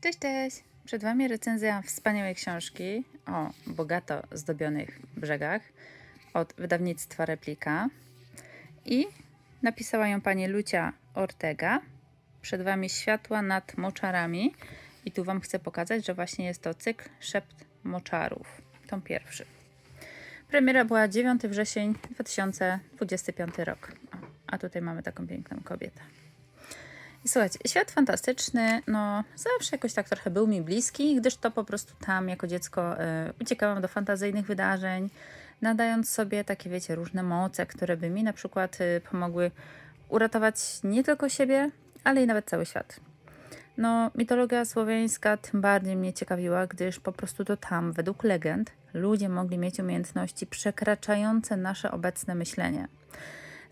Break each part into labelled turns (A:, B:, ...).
A: Cześć, cześć! Przed Wami recenzja wspaniałej książki o bogato zdobionych brzegach od wydawnictwa Replika. I napisała ją pani Lucia Ortega. Przed Wami Światła nad moczarami. I tu Wam chcę pokazać, że właśnie jest to cykl Szept moczarów. Tom pierwszy. Premiera była 9 wrzesień 2025 rok. A tutaj mamy taką piękną kobietę. I Słuchajcie, świat fantastyczny, no zawsze jakoś tak trochę był mi bliski, gdyż to po prostu tam jako dziecko y, uciekałam do fantazyjnych wydarzeń, nadając sobie takie, wiecie, różne moce, które by mi na przykład y, pomogły uratować nie tylko siebie, ale i nawet cały świat. No, mitologia słowiańska tym bardziej mnie ciekawiła, gdyż po prostu to tam, według legend, ludzie mogli mieć umiejętności przekraczające nasze obecne myślenie.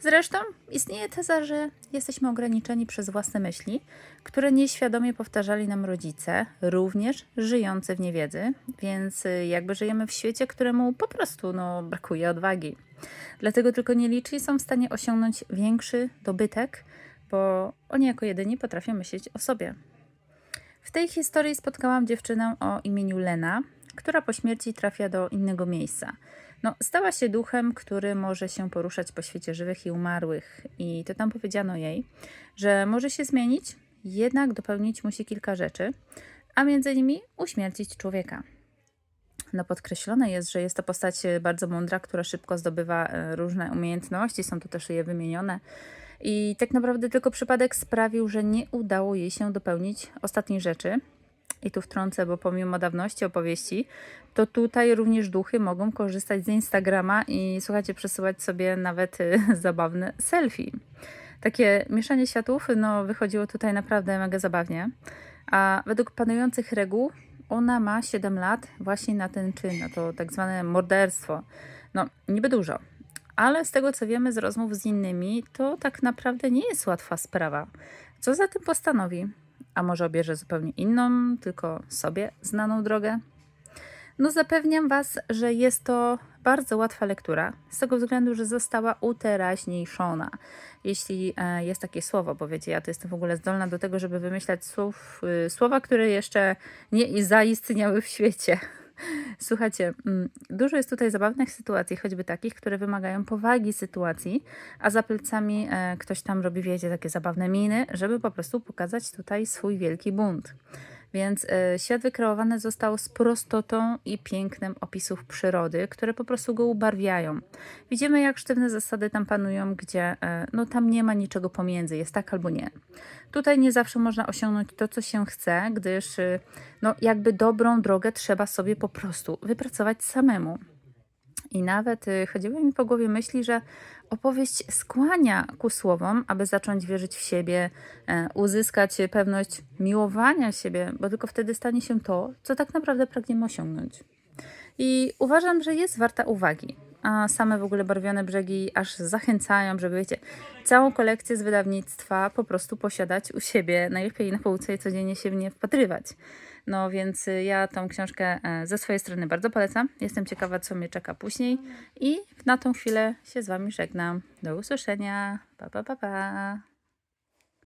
A: Zresztą istnieje teza, że jesteśmy ograniczeni przez własne myśli, które nieświadomie powtarzali nam rodzice, również żyjący w niewiedzy, więc y, jakby żyjemy w świecie, któremu po prostu no, brakuje odwagi. Dlatego tylko nieliczni są w stanie osiągnąć większy dobytek, bo oni jako jedyni potrafią myśleć o sobie. W tej historii spotkałam dziewczynę o imieniu Lena, która po śmierci trafia do innego miejsca. No, stała się duchem, który może się poruszać po świecie żywych i umarłych. I to tam powiedziano jej, że może się zmienić, jednak dopełnić musi kilka rzeczy, a między innymi uśmiercić człowieka. No, podkreślone jest, że jest to postać e, bardzo mądra, która szybko zdobywa e, różne umiejętności, są tu też je wymienione. I tak naprawdę tylko przypadek sprawił, że nie udało jej się dopełnić ostatniej rzeczy. I tu wtrącę, bo pomimo dawności opowieści, to tutaj również duchy mogą korzystać z Instagrama i słuchajcie, przesyłać sobie nawet y, zabawne selfie. Takie mieszanie światów no, wychodziło tutaj naprawdę mega zabawnie. A według panujących reguł ona ma 7 lat właśnie na ten czyn, na to tak zwane morderstwo. No, niby dużo, ale z tego co wiemy z rozmów z innymi, to tak naprawdę nie jest łatwa sprawa. Co za tym postanowi? A może obierze zupełnie inną, tylko sobie znaną drogę? No zapewniam Was, że jest to bardzo łatwa lektura, z tego względu, że została uteraźniejszona. Jeśli e, jest takie słowo, bo wiecie, ja to jestem w ogóle zdolna do tego, żeby wymyślać słów, y, słowa, które jeszcze nie zaistniały w świecie. Słuchajcie, mm, dużo jest tutaj zabawnych sytuacji, choćby takich, które wymagają powagi sytuacji, a za plecami e, ktoś tam robi, wiecie, takie zabawne miny, żeby po prostu pokazać tutaj swój wielki bunt. Więc e, świat wykreowany został z prostotą i pięknem opisów przyrody, które po prostu go ubarwiają. Widzimy, jak sztywne zasady tam panują, gdzie e, no, tam nie ma niczego pomiędzy, jest tak albo nie. Tutaj nie zawsze można osiągnąć to, co się chce, gdyż e, no, jakby dobrą drogę trzeba sobie po prostu wypracować samemu. I nawet y, chodziły mi po głowie myśli, że opowieść skłania ku słowom, aby zacząć wierzyć w siebie, e, uzyskać pewność miłowania siebie, bo tylko wtedy stanie się to, co tak naprawdę pragniemy osiągnąć. I uważam, że jest warta uwagi. A same w ogóle barwione brzegi aż zachęcają, żeby wiecie, całą kolekcję z wydawnictwa po prostu posiadać u siebie, najlepiej na półce i codziennie się w nie wpatrywać. No więc y, ja tą książkę e, ze swojej strony bardzo polecam. Jestem ciekawa, co mnie czeka później. I na tą chwilę się z Wami żegnam. Do usłyszenia. Pa, pa, pa, pa.